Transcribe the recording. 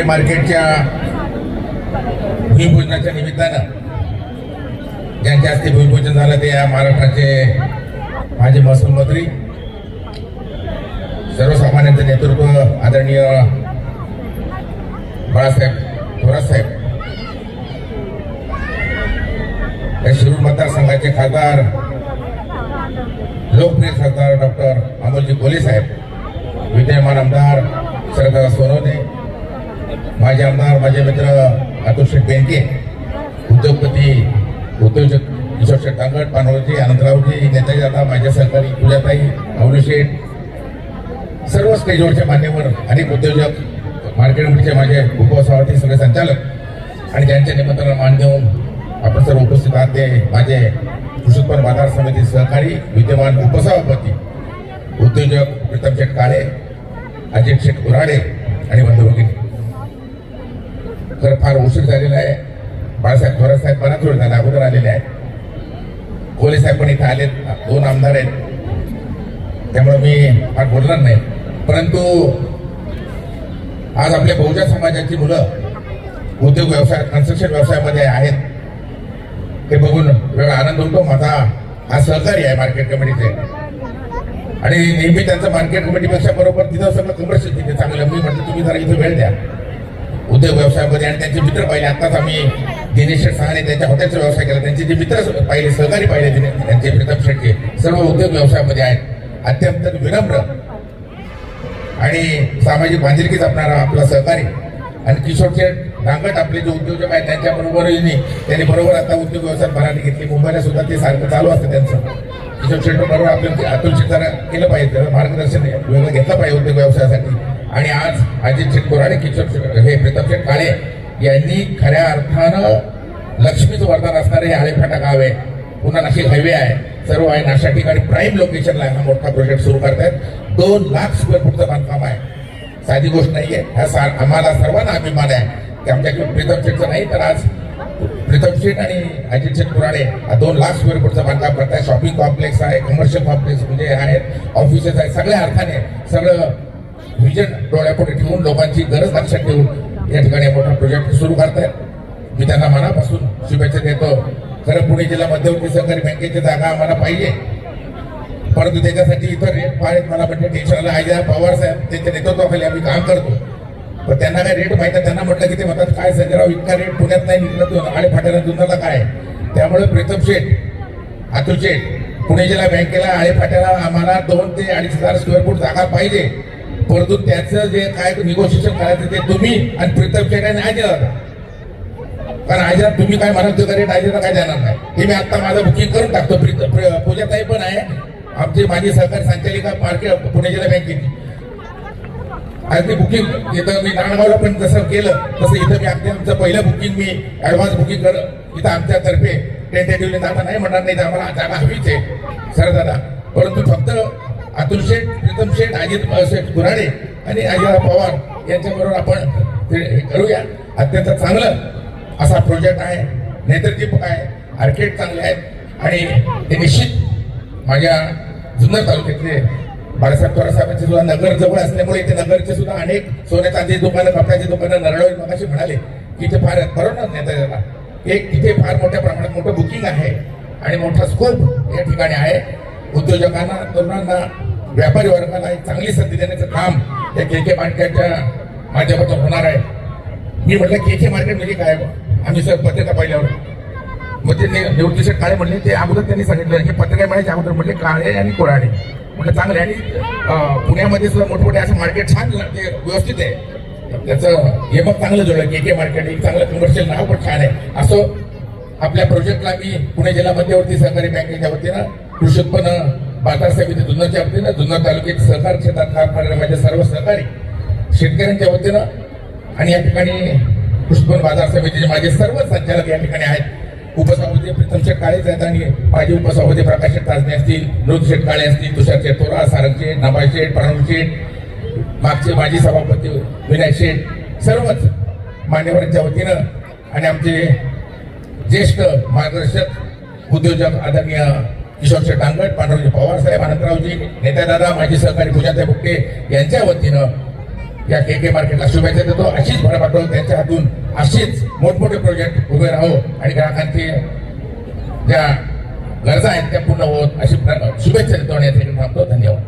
के मार्केटच्या भूमिपूजनाच्या निमित्तानं ज्यांच्या हस्ते भूमिपूजन झालं ते या महाराष्ट्राचे माजी महसूल मंत्री सर्वसामान्यांचं नेतृत्व आदरणीय बाळासाहेब थोरातसाहेब या शिरूर मतदारसंघाचे खासदार लोकप्रिय खासदार डॉक्टर अमोलजी कोले साहेब विद्यमान आमदार सरदार सोनवणे माझे आमदार माझे मित्र अतुल बेंके उद्योगपती उद्योजक किशोर शेठ तांगड पानवळजी आनंदरावजी नेताजी दादा माझ्या सहकारी पूजाताई अवनी शेठ सर्व स्टेजवरचे मान्यवर अनेक उद्योजक मार्केटमध्ये माझे उपसभापती सगळे संचालक आणि त्यांच्या निमंत्रण मान देऊन आपण सर्व उपस्थित आहात. ते माझे कृषी उत्पन्न बाजार समिती सहकारी विद्यमान उपसभापती उद्योजक प्रीतम शेठ काळे अजित शेठ उराडे आणि बंधू भगिनी. खरं फार उशीर झालेला आहे. बाळासाहेब थोरात साहेब बराच वेळ झाला अगोदर आलेले आहेत. कोले साहेब पण इथे आलेत दोन आमदार आहेत. त्यामुळे मी फार बोलणार नाही. परंतु आज आपल्या बहुजन समाजाची मुलं उद्योग व्यवसाय कन्स्ट्रक्शन व्यवसायामध्ये आहेत. ते बघून वेगळा आनंद होतो. माझा हा सहकारी आहे मार्केट कमिटीचे आणि नेहमी त्यांचं मार्केट कमिटीपेक्षा बरोबर तिथं सगळं कमर्शियल तिथे चांगलं. मी म्हटलं तुम्ही जरा इथे वेळ द्या. उद्योग व्यवसायामध्ये आणि त्यांचे मित्र पाहिले आत्ताच आम्ही दिनेश सहाने त्यांच्या हॉटेलचा व्यवसाय केला. त्यांचे जे मित्र पाहिले सहकारी पाहिले दिने त्यांचे प्रीतम शेट्टी सर्व उद्योग व्यवसायामध्ये आहेत. अत्यंत विनम्र आणि सामाजिक बांधिलकी जपणारा आपला सहकारी. आणि किशोर शेठ डांगट आपले जे उद्योजक आहेत त्यांच्या बरोबरीने त्यांनी बरोबर आता उद्योग व्यवसायात भरारी घेतली. मुंबईला सुद्धा ते सारखं चालू असतं त्यांचं. किशोर शेठ बरोबर आपल्याला अतुल शेठ केलं पाहिजे मार्गदर्शन वेगळं घेतलं पाहिजे उद्योग व्यवसायासाठी. आणि आज अजित शेठ आणि किशोर शेठ हे प्रीतम शेठ काळे यांनी खऱ्या अर्थानं लक्ष्मीचं वरदान असणारे हे आळेफाटा गाव. आहे पुन्हा नाशिक हायवे आहे. सर्व आहे. अशा ठिकाणी प्राईम लोकेशनला हा मोठा प्रोजेक्ट सुरू करतायत. दोन लाख स्क्वेअर फूटचं बांधकाम आहे. साधी गोष्ट नाहीये. हा सा आम्हाला सर्वांना अभिमान आहे. की आमच्याकडे प्रीतम शेठचं नाही तर आज प्रीतम शेठ आणि अजित शेठ पुराणे हा दोन लाख स्क्वेअर फूटचं बांधकाम करताय शॉपिंग कॉम्प्लेक्स आहे. कमर्शियल कॉम्प्लेक्स म्हणजे आहेत. ऑफिसेस आहेत. सगळ्या अर्थाने सगळं व्हिजन डोळ्यापुढे ठेवून लोकांची गरज लक्षात ठेवून या ठिकाणी मोठा प्रोजेक्ट सुरू करतायत मी त्यांना मनापासून शुभेच्छा देतो. खरं पुणे जिल्हा मध्यवर्ती सहकारी बँकेची जागा आम्हाला पाहिजे. परंतु त्याच्यासाठी इतर रेट पाहिजे मला म्हणजे टेन्शन आलं. आयजा पवार साहेब त्यांच्या नेतृत्वाखाली आम्ही काम करतो. पण त्यांना काय रेट माहिती आहे? त्यांना म्हटलं की ते म्हणतात काय संजयराव इतका रेट पुण्यात नाही निघलं तो आणि फाट्याला जुन्नरला काय त्यामुळे प्रीतम शेठ अतुल शेठ पुणे जिल्हा बँकेला आळे फाट्याला आम्हाला दोन ते अडीच हजार स्क्वेअर फूट जागा पाहिजे. परंतु त्याचं जे काय निगोशिएशन करायचं ते तुम्ही आणि प्रीतम शेठ आणि आयजा कारण आयजा तुम्ही काय म्हणाल तो रेट आयजाला काय देणार नाही. हे मी आता माझं बुकिंग करून टाकतो. प्रीतम पूजाताई पण आहे. आमची माझी सहकारी संचालिका मार्केट पुणे जिल्हा बँकेची. आज मी बुकिंग इथं मी नाणगावला पण जसं केलं तसं इथं मी अगदी आमचं पहिलं बुकिंग मी ऍडव्हान्स बुकिंग कर इथं आमच्यातर्फे टेंटेटिव्हली जाता नाही म्हणणार नाही तर आम्हाला जागा हवीच आहे सर दादा परंतु फक्त अतुल शेठ प्रीतम शेठ अजित शेठ गुराडे आणि अजित पवार यांच्याबरोबर आपण ते हे करूया. अत्यंत चांगलं असा प्रोजेक्ट आहे. नेतृत्व आहे. आर्केट चांगले आहेत. आणि ते निश्चित माझ्या जुन्नर तालुक्यातले बाळासाहेब थोरासाहेबांचे सुद्धा नगर जवळ असल्यामुळे इथे नगरचे सुद्धा अनेक सोन्या चांदी दुकानं कपड्याची दुकानं नरळोई मगाशी म्हणाले की इथे फार बरोबर नेता त्याला एक तिथे फार मोठ्या प्रमाणात मोठं बुकिंग आहे आणि मोठा स्कोप या ठिकाणी आहे. उद्योजकांना तरुणांना व्यापारी वर्गाला एक चांगली संधी देण्याचं काम या के के मार्केटच्या माध्यमातून होणार आहे. मी म्हटलं के के मार्केट म्हणजे काय? आम्ही सर पत्रिका पाहिल्यावर. मग ते नि- निवृत्तीचे काळे म्हणले ते अगोदर त्यांनी सांगितलं की पत्रिका मिळायच्या अगोदर म्हटले काळे आणि कोराडे. म्हटलं चांगले आणि पुण्यामध्ये सुद्धा मोठमोठे असं मार्केट छान ते व्यवस्थित आहे. त्याचं हे मग चांगलं जुळलं. के के मार्केट एक चांगलं कमर्शियल नाव पण छान आहे. असं आपल्या प्रोजेक्टला मी पुणे जिल्हा मध्यवर्ती सहकारी बँकेच्या वतीनं कृषी उत्पन्न बाजार समिती जुन्नरच्या वतीनं जुन्नर तालुक्यात सहकार क्षेत्रात काम करणारे माझे सर्व सहकारी शेतकऱ्यांच्या वतीनं आणि या ठिकाणी कृषी उत्पन्न बाजार समितीचे माझे सर्व संचालक या ठिकाणी आहेत. उपसभापती प्रीतम शेठ काळेच आहेत आणि माझे उपसभापती प्रकाश शेठ ताजने असतील नृत शेठ काळे असतील तुषार शेठ थोरा सारंग शेठ नबाई शेठ प्रणव शेठ मागचे माजी सभापती विनायक शेठ सर्वच मान्यवरांच्या वतीनं आणि आमचे ज्येष्ठ मार्गदर्शक उद्योजक आदरणीय किशोर शेठ डांगट पांडुरजी पवारसाहेब अनंतरावजी नेत्यादादा माजी सहकारी पूजाताई बुट्टे यांच्या वतीनं या के के मार्केटला शुभेच्छा देतो. अशीच भरभराट त्यांच्या हातून अशीच मोठमोठे प्रोजेक्ट उभे राहो आणि ग्राहकांची ज्या गरजा आहेत त्या पूर्ण होत अशी शुभेच्छा देतो आणि या ठिकाणी थांबतो. धन्यवाद.